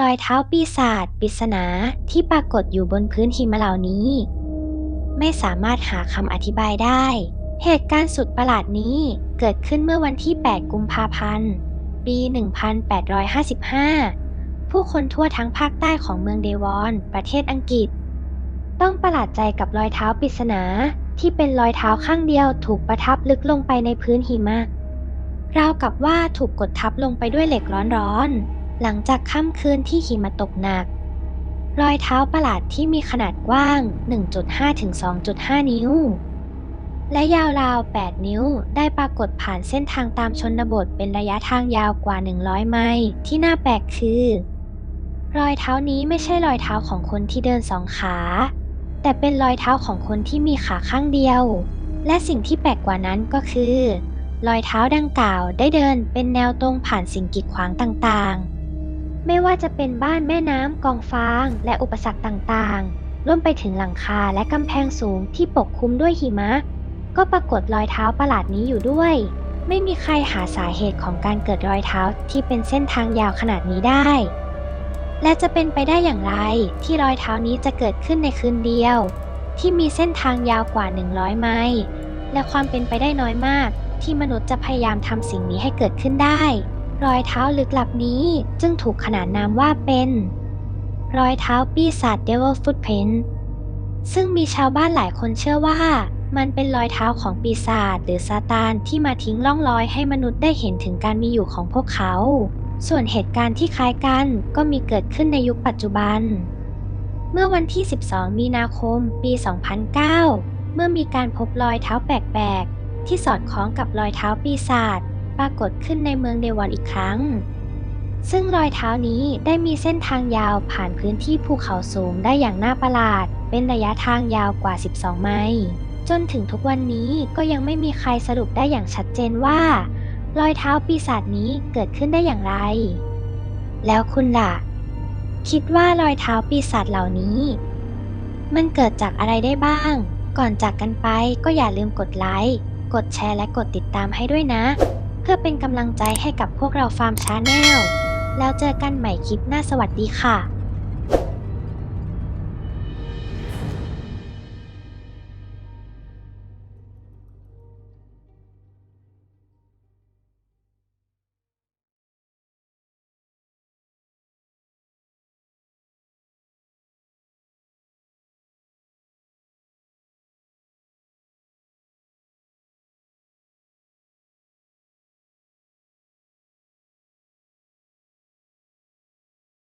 รอยเท้าปีศาจปริศนาที่ปรากฏอยู่บนพื้นหิมะเหล่านี้ ไม่สามารถหาคำอธิบายได้ เหตุการณ์สุดประหลาดนี้เกิดขึ้นเมื่อวันที่ 8 กุมภาพันธ์ ปี 1855 ผู้คนทั่วทั้งภาคใต้ของเมืองเดวอน ประเทศอังกฤษ ต้องประหลาดใจกับรอยเท้าปริศนาที่เป็นรอยเท้าข้างเดียวถูกประทับลึกลงไปในพื้นหิมะราวกับว่าถูกกดทับลงไปด้วยเหล็กร้อนๆ หลังจากค่ำคืนที่หิมะตกหนัก รอยเท้าประหลาดที่มีขนาดกว้าง 1.5 ถึง 2.5 นิ้ว และยาวราว 8 นิ้วได้ปรากฏผ่านเส้นทางตามชนบทเป็นระยะทางยาวกว่า 100 ไมล์ที่น่าแปลกคือ รอยเท้านี้ไม่ใช่รอยเท้าของคนที่เดินสองขา แต่เป็นรอยเท้าของคนที่มีขาข้างเดียว และสิ่งที่แปลกกว่านั้นก็คือรอยเท้าดังกล่าวได้เดินเป็นแนวตรงผ่านสิ่งกีดขวางต่างๆ ไม่ว่าจะเป็นบ้านแม่น้ำกองฟาง และอุปสรรคต่างๆรวมไปถึงหลังคาและกำแพงสูงที่ปกคลุมด้วยหิมะ ก็ปรากฏรอยเท้าประหลาดนี้อยู่ด้วย ไม่มีใครหาสาเหตุของการเกิดรอยเท้าที่เป็นเส้นทางยาวขนาดนี้ได้ และจะเป็นไปได้อย่างไรที่รอยเท้านี้จะเกิดขึ้นในคืนเดียว ที่มีเส้นทางยาวกว่า 100 ไมล์และความเป็นไปได้น้อยมาก ที่มนุษย์จะพยายามทำสิ่งนี้ให้เกิดขึ้นได้ รอยเท้าลึกลับนี้จึงถูกขนานนามว่าเป็น รอยเท้าปีศาจ Devil Footprint ซึ่งมีชาวบ้านหลายคนเชื่อว่า มันเป็นรอยเท้าของปีศาจหรือซาตานที่มาทิ้งร่องรอยให้มนุษย์ได้เห็นถึงการมีอยู่ของพวกเขา ส่วนเหตุการณ์ที่คล้ายกันก็มีเกิดขึ้นในยุคปัจจุบัน เมื่อวันที่ 12 มีนาคม ปี 2009 เมื่อมีการพบรอยเท้าแปลกๆที่สอดคล้องกับรอยเท้าปีศาจ ปรากฏขึ้นในเมืองเดวอนอีกครั้ง ซึ่งรอยเท้านี้ได้มีเส้นทางยาวผ่านพื้นที่ภูเขาสูงได้อย่างน่าประหลาด เป็นระยะทางยาวกว่า 12 ไมล์ จนถึงทุกวันนี้ก็ยังไม่มีใครสรุปได้อย่างชัดเจนว่า รอยเท้าปีศาจนี้เกิดขึ้นได้อย่างไร แล้วคุณล่ะ คิดว่ารอยเท้าปีศาจเหล่านี้ มันเกิดจากอะไรได้บ้าง ก่อนจากกันไปก็อย่าลืมกดไลค์ กดแชร์และกดติดตามให้ด้วยนะ เพื่อเป็นกำลังใจให้กับพวกเราฟาร์มชาแนลแล้วเจอกันใหม่คลิปหน้าสวัสดีค่ะ